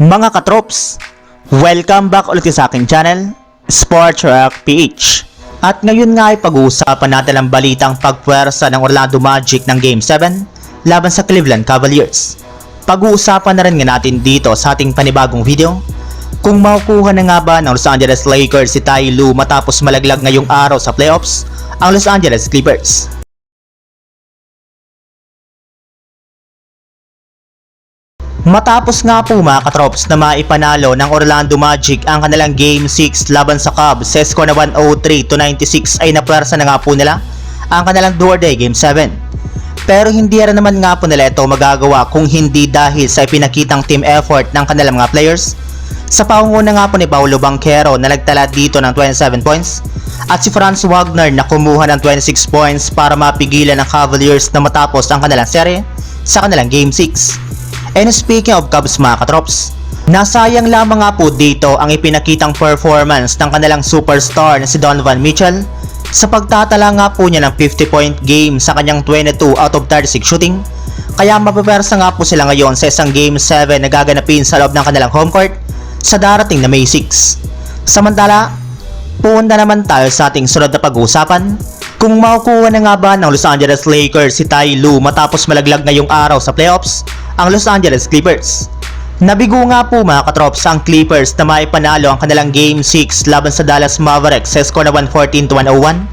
Mga katrops, welcome back ulit sa aking channel, Sports Rock PH. At ngayon nga ay pag-uusapan natin ang balitang pagpwersa ng Orlando Magic ng Game 7 laban sa Cleveland Cavaliers. Pag-uusapan na rin nga natin dito sa ating panibagong video kung makukuha na nga ba ng Los Angeles Lakers si Ty Lue matapos malaglag ngayong araw sa playoffs ang Los Angeles Clippers. Matapos nga po mga katrops na maipanalo ng Orlando Magic ang kanilang Game 6 laban sa Cubs sa score na 103 to 96 ay napwersa na nga po nila ang kanilang Day Game 7. Pero hindi rin naman nga po nila ito magagawa kung hindi dahil sa ipinakitang team effort ng kanilang mga players. Sa pangunguna nga po ni Paulo Banquero na nagtala dito ng 27 points at si Franz Wagner na kumuha ng 26 points para mapigilan ng Cavaliers na matapos ang kanilang serye sa kanilang Game 6. And speaking of Cubs mga katrops, nasayang lamang nga po dito ang ipinakitang performance ng kanilang superstar na si Donovan Mitchell sa pagtatala nga po niya ng 50 point game sa kanyang 22 out of 36 shooting. Kaya mapapersa nga po sila ngayon sa isang game 7 na gaganapin sa loob ng kanilang home court sa darating na May 6. Samantala, punta naman tayo sa ating sunod na pag-uusapan kung makukuha na nga ba ng Los Angeles Lakers si Ty Lue matapos malaglag ngayong araw sa playoffs ang Los Angeles Clippers. Nabigo nga po mga katrops ang Clippers na maipanalo ang kanilang Game 6 laban sa Dallas Mavericks sa score na 114 to 101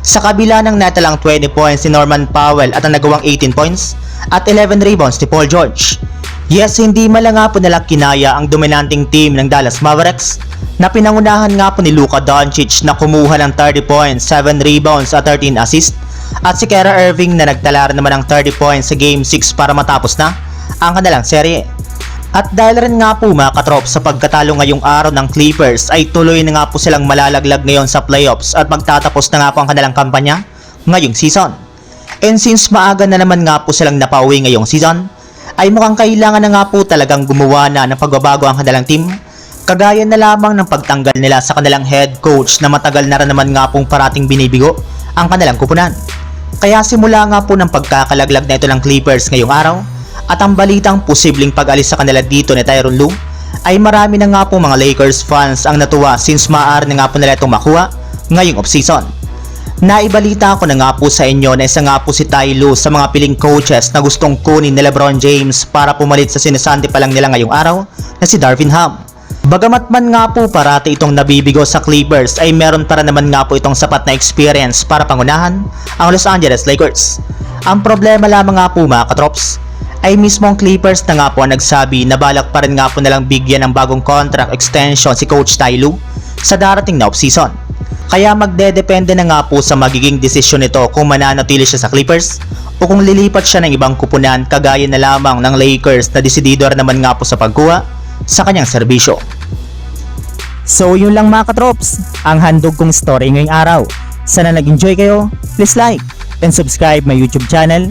sa kabila ng natalang 20 points ni Norman Powell at ang nagawang 18 points at 11 rebounds ni Paul George. Yes, hindi mala nga po nila kinaya ang dominanting team ng Dallas Mavericks na pinangunahan nga po ni Luka Doncic na kumuha ng 30 points, 7 rebounds at 13 assists at si Kara Irving na nagtala naman ng 30 points sa Game 6 para matapos na ang kanilang serye. At dahil rin nga po mga katrop sa pagkatalo ngayong araw ng Clippers ay tuloy na nga po silang malalaglag ngayon sa playoffs at magtatapos na nga po ang kanilang kampanya ngayong season. And since maaga na naman nga po silang napauwi ngayong season, ay mukhang kailangan na nga po talagang gumawa na ng pagbabago ang kanilang team kagaya na lamang ng pagtanggal nila sa kanilang head coach na matagal na rin naman nga pong parating binibigo ang kanilang kupunan. Kaya simula nga po ng pagkakalaglag na ito ng Clippers ngayong araw at ang balitang posibleng pag-alis sa kanila dito ni Tyronn Lue ay marami na nga po mga Lakers fans ang natuwa since maaari na nga po nila itong makuha ngayong offseason. Naibalita ko na nga po sa inyo na isa nga po si Ty Lue sa mga piling coaches na gustong kunin ni Lebron James para pumalit sa sinasanti pa lang nila ngayong araw na si Darvin Ham. Bagamat man nga po parati itong nabibigo sa Clippers ay meron para naman nga po itong sapat na experience para pangunahan ang Los Angeles Lakers. Ang problema lamang nga po mga katrops ay mismong Clippers na nga po ang nagsabi na balak pa rin nga po nalang bigyan ng bagong contract extension si Coach Ty Lue sa darating na offseason. Kaya magdedepende na nga po sa magiging desisyon nito kung mananatili siya sa Clippers o kung lilipat siya ng ibang kupunan kagaya na lamang ng Lakers na desidido naman nga po sa pagkuha sa kanyang serbisyo. So yun lang mga katrops, ang handog kong story ngayong araw. Sana nag-enjoy kayo, please like and subscribe my YouTube channel,